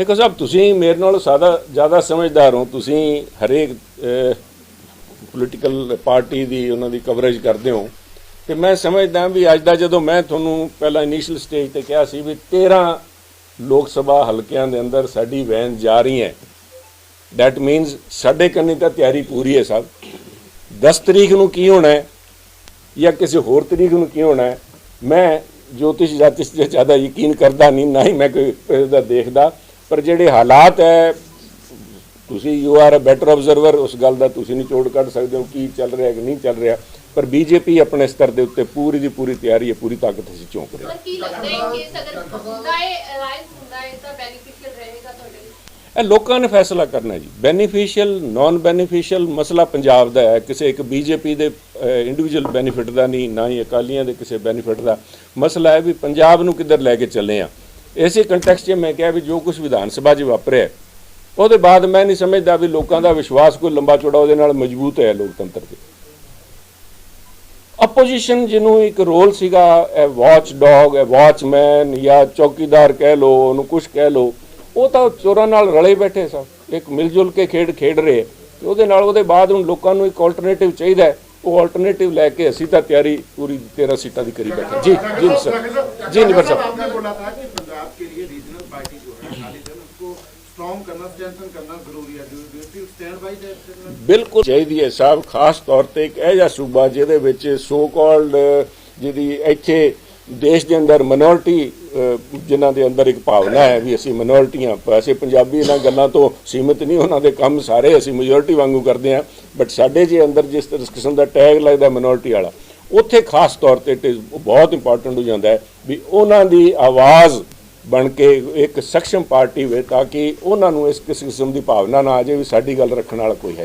ਦੇਖੋ ਸਾਹਿਬ, ਤੁਸੀਂ ਮੇਰੇ ਨਾਲ ਸਾਦਾ ਜ਼ਿਆਦਾ ਸਮਝਦਾਰ ਹੋ, ਤੁਸੀਂ ਹਰੇਕ ਪੋਲੀਟੀਕਲ ਪਾਰਟੀ ਦੀ ਉਹਨਾਂ ਦੀ ਕਵਰੇਜ ਕਰਦੇ ਹੋ। ਤੇ ਮੈਂ ਸਮਝਦਾ ਵੀ ਅੱਜ ਦਾ ਜਦੋਂ ਮੈਂ ਤੁਹਾਨੂੰ ਪਹਿਲਾਂ ਇਨੀਸ਼ੀਅਲ ਸਟੇਜ ਤੇ ਕਿਹਾ ਸੀ ਵੀ 13 ਲੋਕ ਸਭਾ ਹਲਕਿਆਂ ਦੇ ਅੰਦਰ ਸਾਡੀ ਵੈਨ ਜਾ ਰਹੀ ਹੈ। ਦੈਟ ਮੀਨਸ ਸਾਡੇ ਕੰਨੀ ਤਾਂ ਤਿਆਰੀ ਪੂਰੀ ਹੈ ਸਭ 10 ਤਰੀਕ ਨੂੰ ਕੀ ਹੋਣਾ ਹੈ ਜਾਂ ਕਿਸੇ ਹੋਰ ਤਰੀਕ ਨੂੰ ਕੀ ਹੋਣਾ ਹੈ, ਮੈਂ ਜੋਤਿਸ਼ ਜਾਤਿਸ਼ ਤੇ ਜ਼ਿਆਦਾ ਯਕੀਨ ਕਰਦਾ ਨਹੀਂ, ਨਾ ਹੀ ਮੈਂ ਕੋਈ ਇਹਦਾ ਦੇਖਦਾ। ਪਰ ਜਿਹੜੇ ਹਾਲਾਤ ਹੈ ਤੁਸੀਂ you are a better observer ਉਸ ਗੱਲ ਦਾ ਤੁਸੀਂ ਨਹੀਂ ਚੋੜ ਕੱਢ ਸਕਦੇ ਹੋ ਕੀ ਚੱਲ ਰਿਹਾ ਕਿ ਨਹੀਂ ਚੱਲ ਰਿਹਾ। ਪਰ ਬੀਜੇਪੀ ਆਪਣੇ ਸਤਰ ਦੇ ਉੱਤੇ ਪੂਰੀ ਦੀ ਪੂਰੀ ਤਿਆਰੀ ਹੈ ਪੂਰੀ ਤਾਕਤ ਅਸੀਂ ਝੋਂਕ ਰਹੇ ਹਾਂ। ਪਰ ਕੀ ਲੱਗਦਾ ਹੈ ਕਿ ਅਗਰ ਹੁੰਦਾ ਹੈ ਅਲਾਈਅੰਸ ਹੁੰਦਾ ਹੈ ਤਾਂ ਬੈਨੀਫੀਸ਼ੀਅਲ ਰਹੇਗਾ ਤੁਹਾਡੇ ਲਈ? ਇਹ ਲੋਕਾਂ ਨੇ ਫੈਸਲਾ ਕਰਨਾ ਹੈ ਜੀ। ਬੈਨੀਫੀਸ਼ੀਅਲ ਨਾਨ ਬੈਨੀਫੀਸ਼ੀਅਲ ਮਸਲਾ ਪੰਜਾਬ ਦਾ ਹੈ। ਕਿਸੇ ਇੱਕ ਬੀਜੇਪੀ ਦੇ ਇੰਡੀਵਿਜੂਅਲ ਬੈਨੀਫਿਟ ਦਾ ਨਹੀਂ ਨਾ ਹੀ ਅਕਾਲੀਆਂ ਦੇ ਕਿਸੇ ਬੈਨੀਫਿਟ ਦਾ। ਮਸਲਾ ਹੈ ਵੀ ਪੰਜਾਬ ਨੂੰ ਕਿੱਧਰ ਲੈ ਕੇ ਚੱਲੇ ਆ। ਇਸੇ ਕੰਟੈਕਸਟ 'ਚ ਮੈਂ ਕਿਹਾ ਵੀ ਜੋ ਕੁਝ ਵਿਧਾਨ ਸਭਾ 'ਚ ਵਾਪਰਿਆ, ਉਹਦੇ ਬਾਅਦ ਮੈਂ ਨਹੀਂ ਸਮਝਦਾ ਵੀ ਲੋਕਾਂ ਦਾ ਵਿਸ਼ਵਾਸ ਕੋਈ ਲੰਬਾ ਚੌੜਾ ਉਹਦੇ ਨਾਲ ਮਜ਼ਬੂਤ ਹੈ ਲੋਕਤੰਤਰ ਤੇ ਆਪੋਜੀਸ਼ਨ ਜਿਹਨੂੰ ਇੱਕ ਰੋਲ ਸੀਗਾ, ਇਹ ਵਾਚ ਡੌਗ ਇਹ ਵਾਚਮੈਨ ਜਾਂ ਚੌਕੀਦਾਰ ਕਹਿ ਲੋ ਉਹਨੂੰ ਕੁਝ ਕਹਿ ਲੋ ਉਹ ਤਾਂ ਚੋਰਾਂ ਨਾਲ ਰਲੇ ਬੈਠੇ ਸਭ ਇੱਕ ਮਿਲ ਜੁਲ ਕੇ ਖੇਡ ਖੇਡ ਰਹੇ। ਤੇ ਉਹਦੇ ਨਾਲ ਉਹਦੇ ਬਾਅਦ ਹੁਣ ਲੋਕਾਂ ਨੂੰ ਇੱਕ ਆਲਟਰਨੇਟਿਵ ਚਾਹੀਦਾ ਹੈ। ਉਹ ਆਲਟਰਨੇਟਿਵ ਲੈ ਕੇ ਅਸੀਂ ਤਾਂ ਤਿਆਰੀ ਪੂਰੀ 13 ਸੀਟਾਂ ਦੀ ਕਰੀ ਬੈਠੇ ਜੀ ਜੀ ਸਰ ਜੀ ਨਿਵਰ ਸਾਹਿਬ आपने बोला था कि पंजाब के लिए रीजनल पार्टी जो है अकाली दल उसको स्ट्रॉन्ग करना स्ट्रेंथन करना जरूरी है do you still stand by that ਬਿਲਕੁਲ ਚਾਹੀਦੀ ਹੈ ਸਾਹਿਬ ਖਾਸ ਤੌਰ ਤੇ ਇੱਕ ਇਹ ਜਿਹਾ ਸੂਬਾ ਜਿਹਦੇ ਵਿੱਚ ਸੋ ਕਾਲਡ ਜਿਹਦੀ ਇੱਥੇ ਦੇਸ਼ ਦੇ ਅੰਦਰ ਮਿਨੋਰਟੀ ਜਿਨ੍ਹਾਂ ਦੇ ਅੰਦਰ ਇੱਕ ਭਾਵਨਾ ਹੈ ਵੀ ਅਸੀਂ ਮਿਨੋਰਟੀਆਂ ਵੈਸੇ ਪੰਜਾਬੀ ਇਹਨਾਂ ਗੱਲਾਂ ਤੋਂ ਸੀਮਿਤ ਨਹੀਂ, ਉਹਨਾਂ ਦੇ ਕੰਮ ਸਾਰੇ ਅਸੀਂ ਮੈਜੋਰਟੀ ਵਾਂਗੂ ਕਰਦੇ ਹਾਂ। ਬਟ ਸਾਡੇ ਜੇ ਅੰਦਰ ਜਿਸ ਕਿਸਮ ਦਾ ਟੈਗ ਲੱਗਦਾ ਮਿਨੋਰਟੀ ਵਾਲਾ, ਉੱਥੇ ਖਾਸ ਤੌਰ ਤੇ ਇਟ ਇਜ਼ ਬਹੁਤ ਇੰਪੋਰਟੈਂਟ ਹੋ ਜਾਂਦਾ ਹੈ ਵੀ ਉਹਨਾਂ ਦੀ ਆਵਾਜ਼ ਬਣ ਕੇ ਇੱਕ ਸક્ષਮ ਪਾਰਟੀ ਹੋਵੇ ਤਾਂ ਕਿ ਉਹਨਾਂ ਨੂੰ ਇਸ ਕਿਸੇ ਕਿਸਮ ਦੀ ਭਾਵਨਾ ਨਾ ਆ ਜਾਵੇ ਵੀ ਸਾਡੀ ਗੱਲ ਰੱਖਣ ਵਾਲਾ ਕੋਈ ਹੈ।